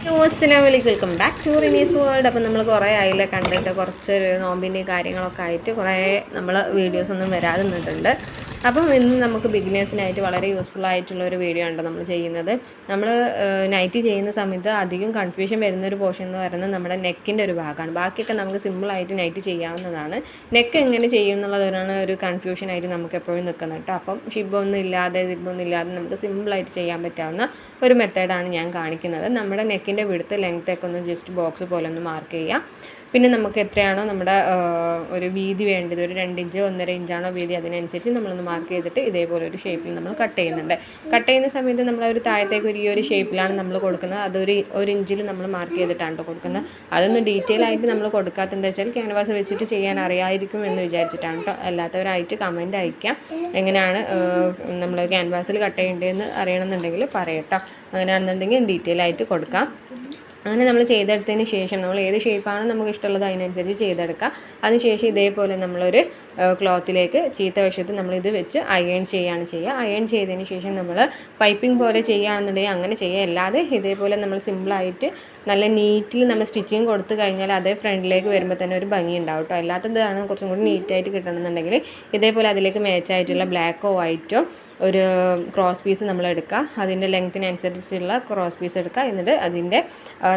അസ്സലാമു അലൈക്കും. Welcome back to Rinee's world. അപ്പം നമ്മൾ കുറേ ആയില്ല കണ്ടിട്ട് കുറച്ച് നോമ്പിന്റെ കാര്യങ്ങളൊക്കെ ആയിട്ട് കുറേ നമ്മൾ വീഡിയോസ് ഒന്നും വരാതെ നിന്നിട്ടുണ്ട് അപ്പം ഇന്ന് നമുക്ക് ബിഗിനേഴ്സിനായിട്ട് വളരെ യൂസ്ഫുൾ ആയിട്ടുള്ള ഒരു വീഡിയോ ആണ് നമ്മൾ ചെയ്യുന്നത്. നമ്മൾ നൈറ്റ് ചെയ്യുന്ന സമയത്ത് അധികം കൺഫ്യൂഷൻ വരുന്ന ഒരു പോർഷൻ എന്ന് പറയുന്നത് നമ്മുടെ നെക്കിന്റെ ഒരു ഭാഗമാണ്. ബാക്കിയൊക്കെ നമുക്ക് സിമ്പിളായിട്ട് നൈറ്റ് ചെയ്യാവുന്നതാണ്. നെക്ക് എങ്ങനെ ചെയ്യും എന്നുള്ളതാണ് ഒരു കൺഫ്യൂഷനായിട്ട് നമുക്ക് എപ്പോഴും നിൽക്കുന്നത് കേട്ടോ അപ്പം ഷിബൊന്നും ഇല്ലാതെ സിബൊന്നും ഇല്ലാതെ നമുക്ക് സിമ്പിളായിട്ട് ചെയ്യാൻ പറ്റാവുന്ന ഒരു മെത്തേഡാണ് ഞാൻ കാണിക്കുന്നത്. നമ്മുടെ നെക്കിന്റെ വിടുത്ത് ലെങ്ത്തൊക്കെ ഒന്ന് ജസ്റ്റ് ബോക്സ് പോലെ ഒന്ന് മാർക്ക് ചെയ്യാം. പിന്നെ നമുക്ക് എത്രയാണോ നമ്മുടെ ഒരു വീതി വേണ്ടത് ഒരു രണ്ട് ഇഞ്ച് ഒന്നര ഇഞ്ചാണോ വീതി അതിനനുസരിച്ച് നമ്മളൊന്ന് മാർക്ക് ചെയ്തിട്ട് ഇതേപോലെ ഒരു ഷേപ്പിൽ നമ്മൾ കട്ട് ചെയ്യുന്നുണ്ട്. കട്ട് ചെയ്യുന്ന സമയത്ത് നമ്മൾ ഒരു താഴത്തേക്ക് ഒരു ഈ ഒരു ഷേപ്പിലാണ് നമ്മൾ കൊടുക്കുന്നത്. അതൊരു ഒരു ഇഞ്ചിൽ നമ്മൾ മാർക്ക് ചെയ്തിട്ടാണ് കൊടുക്കുന്നത്. അതൊന്നും ഡീറ്റെയിൽ ആയിട്ട് നമ്മൾ കൊടുക്കാത്തതെന്ന് വെച്ചാൽ ക്യാൻവാസ് വെച്ചിട്ട് ചെയ്യാൻ അറിയായിരിക്കും എന്ന് വിചാരിച്ചിട്ടാണ് കേട്ടോ അല്ലാത്തവരായിട്ട് കമന്റ് അയക്കാം. എങ്ങനെയാണ് നമ്മൾ ക്യാൻവാസിൽ കട്ട് ചെയ്യേണ്ടതെന്ന് അറിയണമെന്നുണ്ടെങ്കിൽ പറയട്ടോ. അങ്ങനെയാണെന്നുണ്ടെങ്കിൽ ഡീറ്റെയിൽ ആയിട്ട് കൊടുക്കാം. അങ്ങനെ നമ്മൾ ചെയ്തെടുത്തതിന് ശേഷം നമ്മൾ ഏത് ഷേപ്പാണ് നമുക്ക് ഇഷ്ടമുള്ളത് അതിനനുസരിച്ച് ചെയ്തെടുക്കുക അതിനുശേഷം ഇതേപോലെ നമ്മളൊരു ക്ലോത്തിലേക്ക് ചീത്ത വശത്ത് നമ്മളിത് വെച്ച് അയൺ ചെയ്യുകയാണ് ചെയ്യുക. അയൺ ചെയ്തതിന് ശേഷം നമ്മൾ പൈപ്പിംഗ് പോലെ ചെയ്യുകയാണെന്നുണ്ടെങ്കിൽ അങ്ങനെ ചെയ്യുക. അല്ലാതെ ഇതേപോലെ നമ്മൾ സിമ്പിളായിട്ട് നല്ല നീറ്റിൽ നമ്മൾ സ്റ്റിച്ചിങ് കൊടുത്തു കഴിഞ്ഞാൽ അതേ ഫ്രണ്ടിലേക്ക് വരുമ്പോൾ തന്നെ ഒരു ഭംഗി ഉണ്ടാവും കേട്ടോ. അല്ലാത്തതാണ് കുറച്ചും കൂടി നീറ്റായിട്ട് കിട്ടണമെന്നുണ്ടെങ്കിൽ ഇതേപോലെ അതിലേക്ക് മാച്ചായിട്ടുള്ള ബ്ലാക്കോ വൈറ്റോ ഒരു ക്രോസ് പീസ് നമ്മൾ എടുക്കുക അതിന്റെ ലെങ്ത്തിനനുസരിച്ചുള്ള ക്രോസ് പീസ് എടുക്കുക എന്നിട്ട് അതിന്റെ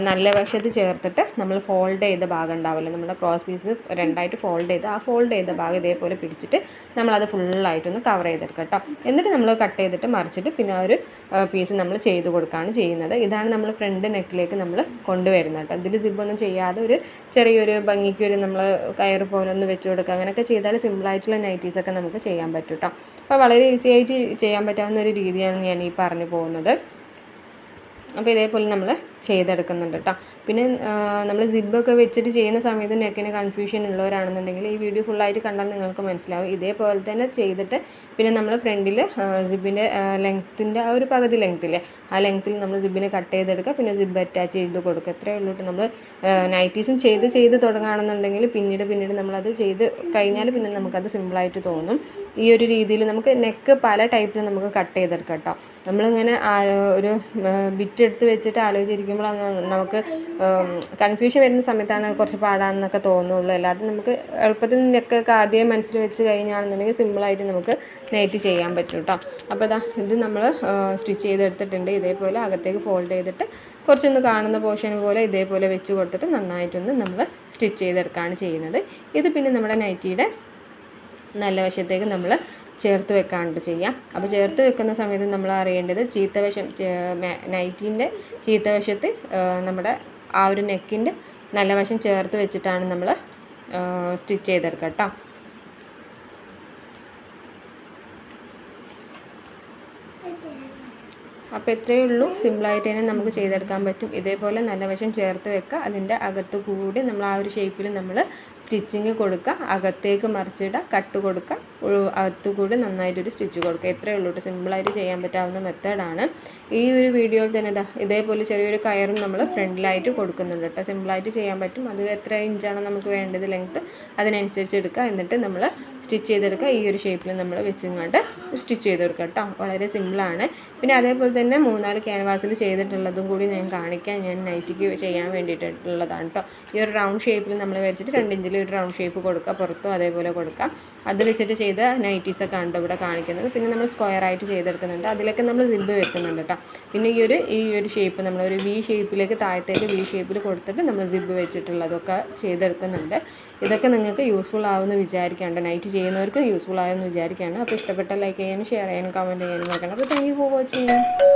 നല്ല വശത്ത് ചേർത്തിട്ട് നമ്മൾ ഫോൾഡ് ചെയ്ത ഭാഗം ഉണ്ടാവില്ല. നമ്മുടെ ക്രോസ് പീസ് രണ്ടായിട്ട് ഫോൾഡ് ചെയ്ത് ആ ഫോൾഡ് ചെയ്ത ഭാഗം ഇതേപോലെ പിടിച്ചിട്ട് നമ്മളത് ഫുള്ളായിട്ടൊന്ന് കവർ ചെയ്തെടുക്കുക കേട്ടോ എന്നിട്ട് നമ്മൾ കട്ട് ചെയ്തിട്ട് മറിച്ചിട്ട് പിന്നെ ആ ഒരു പീസ് നമ്മൾ ചെയ്ത് കൊടുക്കുകയാണ് ചെയ്യുന്നത്. ഇതാണ് നമ്മൾ ഫ്രണ്ട് നെക്കിലേക്ക് നമ്മൾ കൊണ്ടുവരുന്നത് കേട്ടോ ഇതിൽ സിബൊന്നും ചെയ്യാതെ ഒരു ചെറിയൊരു ഭംഗിക്ക് ഒരു നമ്മൾ കയറ് പോലെ ഒന്ന് വെച്ച് കൊടുക്കുക. അങ്ങനെയൊക്കെ ചെയ്താൽ സിമ്പിളായിട്ടുള്ള നൈറ്റീസൊക്കെ നമുക്ക് ചെയ്യാൻ പറ്റും കേട്ടോ അപ്പോൾ വളരെ ഈസി ആയിട്ട് ചെയ്യാൻ പറ്റാവുന്ന ഒരു രീതിയാണ് ഞാൻ ഈ പറഞ്ഞു പോകുന്നത്. അപ്പോൾ ഇതേപോലെ നമ്മൾ ചെയ്തെടുക്കുന്നുണ്ട് കേട്ടോ പിന്നെ നമ്മൾ സിബൊക്കെ വെച്ചിട്ട് ചെയ്യുന്ന സമയത്ത് നെക്കിന് കൺഫ്യൂഷൻ ഉള്ളവരാണെന്നുണ്ടെങ്കിൽ ഈ വീഡിയോ ഫുള്ളായിട്ട് കണ്ടാൽ നിങ്ങൾക്ക് മനസ്സിലാവും. ഇതേപോലെ തന്നെ ചെയ്തിട്ട് പിന്നെ നമ്മൾ ഫ്രണ്ടിൽ സിബിന്റെ ലെങ്ത്തിന്റെ ആ ഒരു പകുതി ലെങ്ത്തില്ലേ ആ ലെങ്ത്തിൽ നമ്മൾ സിബിനെ കട്ട് ചെയ്തെടുക്കുക. പിന്നെ സിബ് അറ്റാച്ച് ചെയ്ത് കൊടുക്കുക. എത്രയേ ഉള്ളൂ നമ്മൾ നൈറ്റീസും ചെയ്ത് ചെയ്ത് തുടങ്ങുകയാണെന്നുണ്ടെങ്കിൽ പിന്നീട് പിന്നീട് നമ്മളത് ചെയ്ത് കഴിഞ്ഞാൽ പിന്നെ നമുക്കത് സിമ്പിളായിട്ട് തോന്നും. ഈ ഒരു രീതിയിൽ നമുക്ക് നെക്ക് പല ടൈപ്പിൽ നമുക്ക് കട്ട് ചെയ്തെടുക്കാം കേട്ടോ നമ്മളിങ്ങനെ ഒരു ബിറ്റ് എടുത്ത് വെച്ചിട്ട് ആലോചിച്ചിരിക്കുമ്പോൾ നമുക്ക് കൺഫ്യൂഷൻ വരുന്ന സമയത്താണ് കുറച്ച് പാടാണെന്നൊക്കെ തോന്നുള്ളൂ. അല്ലാതെ നമുക്ക് എളുപ്പത്തിൽ നിന്നൊക്കെ ആദ്യം മനസ്സിൽ വെച്ച് കഴിഞ്ഞാണെന്നുണ്ടെങ്കിൽ സിമ്പിളായിട്ട് നമുക്ക് നൈറ്റ് ചെയ്യാൻ പറ്റും കേട്ടോ അപ്പോൾ ഇതാ ഇത് നമ്മൾ സ്റ്റിച്ച് ചെയ്തെടുത്തിട്ടുണ്ട്. ഇതേപോലെ അകത്തേക്ക് ഫോൾഡ് ചെയ്തിട്ട് കുറച്ചൊന്ന് കാണുന്ന പോർഷൻ പോലെ ഇതേപോലെ വെച്ച് കൊടുത്തിട്ട് നന്നായിട്ടൊന്ന് നമ്മൾ സ്റ്റിച്ച് ചെയ്തെടുക്കുകയാണ് ചെയ്യുന്നത്. ഇത് പിന്നെ നമ്മുടെ നൈറ്റിയുടെ നല്ല വശത്തേക്ക് നമ്മൾ ചേർത്ത് വെക്കാണ്ട് ചെയ്യാം. അപ്പോൾ ചേർത്ത് വെക്കുന്ന സമയത്ത് നമ്മൾ അറിയേണ്ടത് ചീത്തവശം നൈറ്റിന്റെ ചീത്തവശത്ത് നമ്മുടെ ആ ഒരു നെക്കിന്റെ നല്ല വശം ചേർത്ത് വെച്ചിട്ടാണ് നമ്മൾ സ്റ്റിച്ച് ചെയ്തെടുക്കുക കേട്ടോ. അപ്പോൾ എത്രയേ ഉള്ളൂ. സിമ്പിളായിട്ട് തന്നെ നമുക്ക് ചെയ്തെടുക്കാൻ പറ്റും. ഇതേപോലെ നല്ല വശം ചേർത്ത് വെക്കുക. അതിന്റെ അകത്ത് കൂടി നമ്മൾ ആ ഒരു ഷേപ്പിൽ നമ്മൾ സ്റ്റിച്ചിങ് കൊടുക്കുക. അകത്തേക്ക് മറിച്ചിടുക. കട്ട് കൊടുക്കുക. അകത്ത് കൂടി നന്നായിട്ടൊരു സ്റ്റിച്ച് കൊടുക്കുക. എത്രയേ ഉള്ളൂ സിമ്പിളായിട്ട് ചെയ്യാൻ പറ്റാവുന്ന മെത്തേഡാണ് ഈ ഒരു വീഡിയോയിൽ തന്നെ ഇതാ ഇതേപോലെ ചെറിയൊരു കയറും നമ്മൾ ഫ്രണ്ടിലായിട്ട് കൊടുക്കുന്നുണ്ട് കേട്ടോ. സിമ്പിളായിട്ട് ചെയ്യാൻ പറ്റും. അതൊരു എത്ര ഇഞ്ചാണ് നമുക്ക് വേണ്ടത് ലെങ്ത്ത് അതിനനുസരിച്ച് എടുക്കുക. എന്നിട്ട് നമ്മൾ സ്റ്റിച്ച് ചെയ്തെടുക്കുക. ഈ ഒരു ഷേപ്പിൽ നമ്മൾ വെച്ചിങ്ങോട്ട് സ്റ്റിച്ച് ചെയ്ത് കേട്ടോ. വളരെ സിമ്പിളാണ് പിന്നെ അതേപോലെ തന്നെ മൂന്നാൽ ക്യാൻവാസിൽ ചെയ്തിട്ടുള്ളതും കൂടി ഞാൻ കാണിക്കാൻ ഞാൻ നൈറ്റിക്ക് ചെയ്യാൻ വേണ്ടിയിട്ടുള്ളതാണ് കേട്ടോ. ഈ ഒരു റൗണ്ട് ഷേപ്പിൽ നമ്മൾ വരച്ചിട്ട് രണ്ട് ഇഞ്ചിൽ ഒരു റൗണ്ട് ഷേപ്പ് കൊടുക്കുക പുറത്തും അതേപോലെ കൊടുക്കാം. അത് വെച്ചിട്ട് ചെയ്ത നൈറ്റീസൊക്കെ ഉണ്ട് ഇവിടെ കാണിക്കുന്നത്. പിന്നെ നമ്മൾ സ്ക്വയർ ആയിട്ട് ചെയ്തെടുക്കുന്നുണ്ട്. അതിലൊക്കെ നമ്മൾ സിബ് വെക്കുന്നുണ്ട് കേട്ടോ. പിന്നെ ഈ ഒരു ഈ ഒരു ഷേപ്പ് നമ്മളൊരു വി ഷേപ്പിലേക്ക് താഴത്തേക്ക് വി ഷേപ്പിൽ കൊടുത്തിട്ട് നമ്മൾ സിബ് വെച്ചിട്ടുള്ളതൊക്കെ ചെയ്തെടുക്കുന്നുണ്ട്. ഇതൊക്കെ നിങ്ങൾക്ക് യൂസ്ഫുൾ ആവുമെന്ന് വിചാരിക്കാണ്ട് നൈറ്റ് ചെയ്യുന്നവർക്ക് യൂസ്ഫുൾ ആയെന്ന് വിചാരിക്കുകയാണ്. അപ്പോൾ ഇഷ്ടപ്പെട്ട ലൈക്ക് ചെയ്യാനും ഷെയർ ചെയ്യാനും കമന്റ് ചെയ്യാനും നോക്കണം അപ്പോൾ താങ്ക് യു ഫോർ വാച്ചിങ്